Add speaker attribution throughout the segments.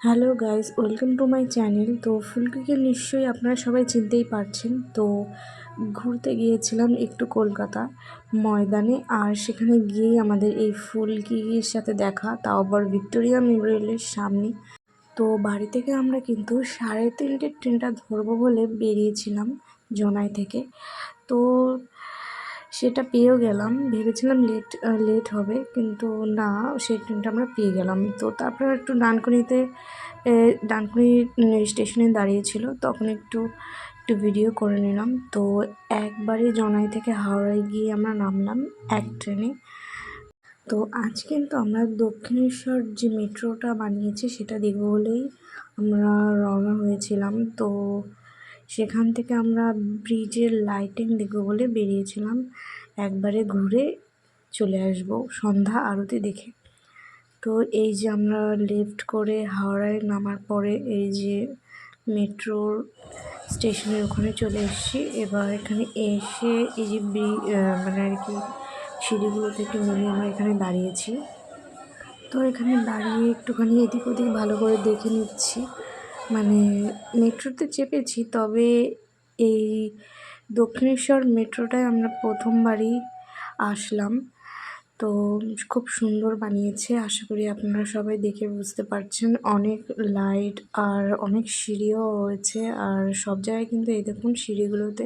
Speaker 1: Hello guys, welcome to my channel. তো ফুলকিকে নিশ্চয়ই আপনারা সবাই চিনতেই পারছেন। তো ঘুরতে গিয়েছিলাম একটু কলকাতা ময়দানে, আর সেখানে গিয়েই আমাদের এই ফুলকির সাথে দেখা তাও আবার ভিক্টোরিয়া মেমোরিয়ালের সামনে। তো বাড়ি থেকে আমরা কিন্তু সাড়ে তিনটের ট্রেনটা ধরবো বলে বেরিয়েছিলাম জোনাই থেকে। তো সেটা পেয়েও গেলাম। ভেবেছিলাম লেট লেট হবে, কিন্তু না, সেই ট্রেনটা আমরা পেয়ে গেলাম। তো তারপর একটু ডানকুনিতে ডানকুনি স্টেশনে দাঁড়িয়েছিল তখন একটু একটু ভিডিও করে নিলাম। তো একবারে জনাই থেকে হাওড়ায় গিয়ে আমরা নামলাম এক ট্রেনে তো আজ কিন্তু আমরা দক্ষিণেশ্বর যে মেট্রোটা বানিয়েছে, সেটা দেখব বলেই আমরা রওনা হয়েছিলাম। তো সেখান থেকে আমরা ব্রিজের লাইটিং দেখব বলে বেরিয়েছিলাম। একবারে ঘুরে চলে আসব, সন্ধ্যা আরতি দেখে। তো এই যে আমরা লেফট করে হাওড়ায় নামার পরে এই যে মেট্রোর স্টেশনের ওখানে চলে এসেছি। এবার এখানে এসে এই যে মানে আর কি সিঁড়িগুলো থেকে নেমে আমরা এখানে দাঁড়িয়েছি। তো এখানে দাঁড়িয়ে একটুখানি এদিক ওদিক ভালো করে দেখে নিচ্ছি। মানে মেট্রোতে চেপেছি, তবে এই দক্ষিণেশ্বর মেট্রোটায় আমরা প্রথমবারই আসলাম। তো খুব সুন্দর বানিয়েছে, আশা করি আপনারা সবাই দেখে বুঝতে পারছেন। অনেক লাইট আর অনেক সিঁড়িও রয়েছে, আর সব জায়গায় কিন্তু এই দেখুন সিঁড়িগুলোতে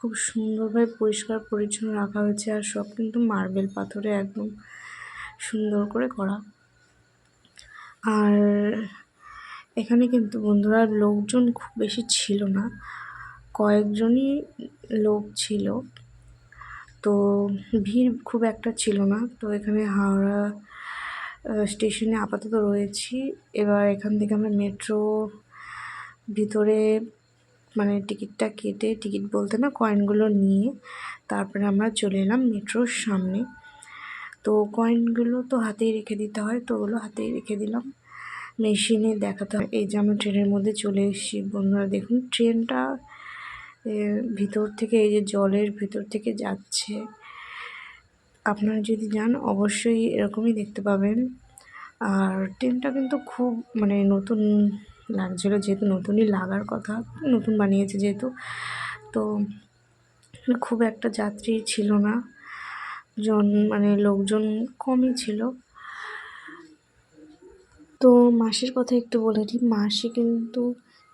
Speaker 1: খুব সুন্দরভাবে পরিষ্কার পরিচ্ছন্ন রাখা হয়েছে, আর সব কিন্তু মার্বেল পাথরে একদম সুন্দর করে করা। আর এখানে কিন্তু বন্ধুরা লোকজন খুব বেশি ছিল না। কয়েকজনই লোক ছিল। তো ভিড় খুব একটা ছিল না। তো এখানে হাওড়া স্টেশনে আপাতত রয়েছি। এবার এখান থেকে আমরা মেট্রো ভিতরে মানে টিকিটটা কেটে টিকিট বলতে না কয়েনগুলো নিয়ে তারপরে আমরা চলে এলাম মেট্রোর সামনে। তো কয়েনগুলো তো হাতেই রেখে দিতে হয়। তো ওগুলো হাতেই রেখে দিলাম। মেশিনে দেখাতে হয় এই যে আমরা ট্রেনের মধ্যে চলে এসেছি, বন্ধুরা দেখুন, ট্রেনটা ভিতর থেকে, এই যে জলের ভিতর থেকে যাচ্ছে। আপনারা যদি যান, অবশ্যই এরকমই দেখতে পাবেন। আর ট্রেনটা কিন্তু খুব মানে নতুন লাগছিল, যেহেতু নতুনই লাগার কথা, নতুন বানিয়েছে যেহেতু। তো খুব একটা যাত্রী ছিল না। জন মানে লোকজন কমই ছিল। তো মাসির কথা একটু বলে দিই। মাসি কিন্তু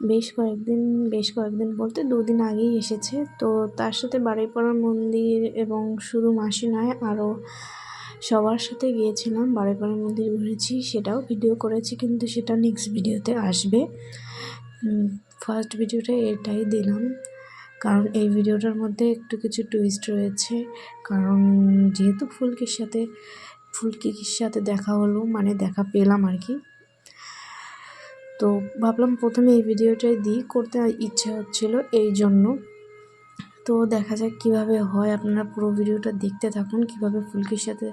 Speaker 1: বেশ কয়েকদিন বেশ কয়েকদিন বলতে দুদিন আগেই এসেছে। তো তার সাথে বাড়িপাড়া মন্দির এবং শুধু মাসি নয় আরও সবার সাথে গিয়েছিলাম। বাড়িপাড়া মন্দির ঘুরেছি, সেটাও ভিডিও করেছি, কিন্তু সেটা নেক্সট ভিডিওতে আসবে। ফার্স্ট ভিডিওটা এটাই দিলাম। কারণ এই ভিডিওটার মধ্যে একটু কিছু টুইস্ট রয়েছে। কারণ যেহেতু ফুলকির সাথে ফুলকির সাথে দেখা হলো মানে দেখা পেলাম আর কি। তো ভাবলাম প্রথমে এই ভিডিওটাই দিই, করতে ইচ্ছে হচ্ছিল এই জন্য। তো দেখা যাক কীভাবে হয়, আপনারা পুরো ভিডিওটা দেখতে থাকুন, কীভাবে ফুলকির সাথে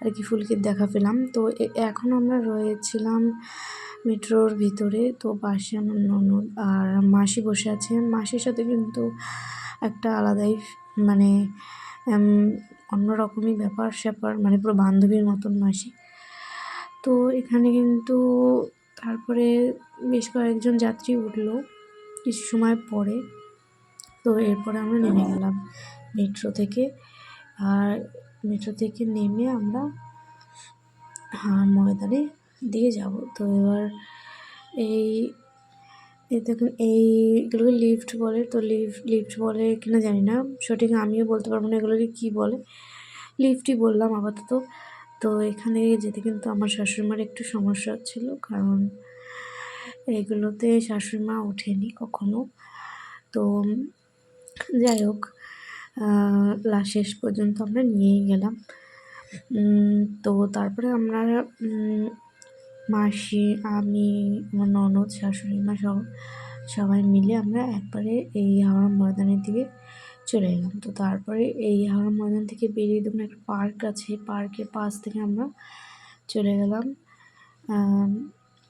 Speaker 1: আর কি ফুলকির দেখা পেলাম। তো এখন আমরা রয়েছিলাম মেট্রোর ভিতরে, তো পাশে আমার ননদ আর মাসি বসে আছে। মাসির সাথে কিন্তু একটা আলাদাই মানে অন্যরকমই ব্যাপার স্যাপার মানে পুরো বান্ধবীর মতন মাসি। তো এখানে কিন্তু তারপরে বেশ কয়েকজন যাত্রী উঠল কিছু সময় পরে। তো এরপরে আমরা নেমে গেলাম মেট্রো থেকে। আর মেট্রো থেকে নেমে আমরা হাঁ ময়দানে দিয়ে যাব। তো এবার এই এই দেখুন এইগুলোকে লিফট বলে। তো লিফট লিফট বলে কিনা জানি না। সঠিক আমিও বলতে পারব না এগুলোকে কী বলে। লিফটই বললাম আপাতত। তো এখানে যেতে কিন্তু আমার শাশুড়িমার একটু সমস্যা হচ্ছিল, কারণ এগুলোতে শাশুড়িমা ওঠেনি কখনো। তো যাই হোক শেষ পর্যন্ত আমরা নিয়েই গেলাম। তো তারপরে আমরা মাসি, আমি ননদ শাশুড়ি মা সব, সবাই মিলে আমরা একবারে এই হাওড়া ময়দানের দিকে চলে এলাম। তো তারপরে এই হাওড়া ময়দান থেকে বেরিয়ে দেখুন একটা পার্ক আছে। পার্কের পাশ থেকে আমরা চলে গেলাম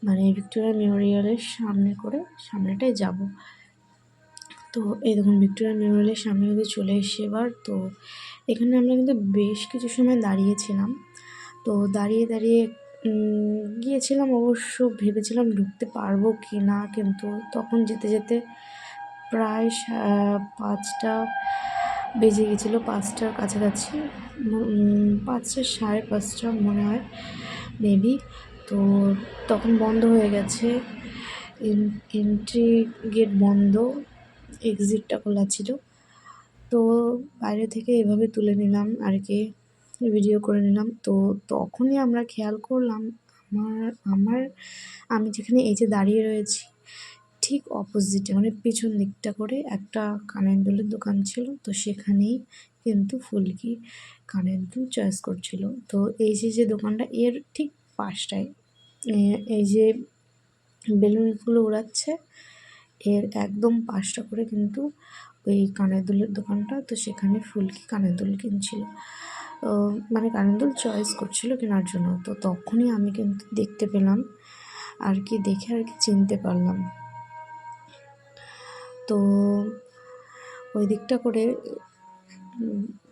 Speaker 1: মানে ভিক্টোরিয়া মেমোরিয়ালের সামনে করে সামনেটায় যাব। তো এই দেখুন ভিক্টোরিয়া মেমোরিয়ালের সামনে কিন্তু চলে এসে এবার। তো এখানে আমরা কিন্তু বেশ কিছু সময় দাঁড়িয়েছিলাম। তো দাঁড়িয়ে দাঁড়িয়ে গিয়েছিলাম অবশ্য, ভেবেছিলাম ঢুকতে পারব কি না কিন্তু তখন যেতে যেতে প্রায় পাঁচটা বেজে গেছিল, পাঁচটার কাছাকাছি। পাঁচটা সাড়ে পাঁচটা মনে হয় মেবি তো তখন বন্ধ হয়ে গেছে। এন্ট্রি গেট বন্ধ এক্সিটটা খোলা ছিল। তো বাইরে থেকে এভাবে তুলে নিলাম আর কি ভিডিও করে নিলাম। তো তখনই আমরা খেয়াল করলাম, আমার আমার, আমি যেখানে এই যে দাঁড়িয়ে রয়েছি ঠিক অপোজিটে মানে পিছন দিকটা করে একটা কানের দুলের দোকান ছিল, তো সেখানেই কিন্তু ফুলকি কানের দুল চয়েস করছিল। তো এই যে যে দোকানটা, এর ঠিক পাশটায় এই যে বেলুনগুলো উড়াচ্ছে, এর একদম পাশটা করে কিন্তু ওই কানের দুলের দোকানটা, তো সেখানে ফুলকি কানের দুল কিনছিল। মানে কানের দুল চয়েস করছিল কেনার জন্য, তো তখনই আমি কিন্তু দেখতে পেলাম, আর কি দেখে আর কি চিনতে পারলাম। তো ওই দিকটা করে,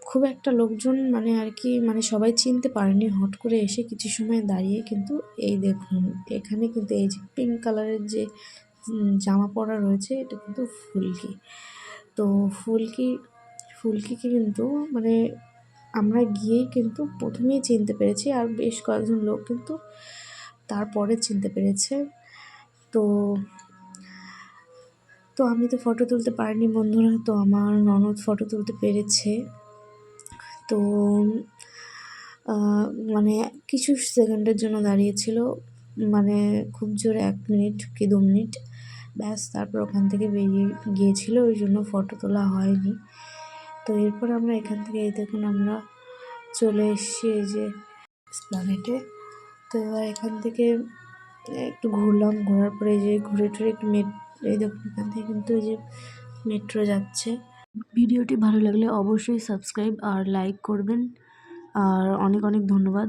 Speaker 1: খুব একটা লোকজন মানে আর কি মানে সবাই চিনতে পারেনি। হট করে এসে কিছু সময় দাঁড়িয়ে কিন্তু এই দেখুন, এখানে কিন্তু এই যে পিঙ্ক কালারের যে জামা পরা রয়েছে, এটা কিন্তু ফুলকি। তো ফুলকি, ফুলকিকে কিন্তু মানে আমরা গিয়েই কিন্তু প্রথমেই চিনতে পেরেছি আর বেশ কয়েকজন লোক কিন্তু তারপরে চিনতে পেরেছে। তো তো আমি তো ফটো তুলতে পারিনি, বন্ধুরা। তো আমার ননদ ফটো তুলতে পেরেছে। তো মানে কিছু সেকেন্ডের জন্য দাঁড়িয়েছিল। মানে খুব জোরে এক মিনিট কি দু মিনিট। ব্যাস, তারপর ওখান থেকে বেরিয়ে গিয়েছিল, ওই জন্য ফটো তোলা হয়নি। তো এরপর আমরা এখান থেকে, এই দেখুন আমরা চলে এসেছি এই যে প্ল্যানেটে তো এবার এখান থেকে একটু ঘুরলাম, ঘোরার পরে যে ঘুরে টুরে একটু মেট এই দেখুন এখান থেকে কিন্তু এই যে মেট্রো যাচ্ছে। ভিডিওটি ভালো লাগলে অবশ্যই সাবস্ক্রাইব আর লাইক করবেন। আর অনেক অনেক ধন্যবাদ।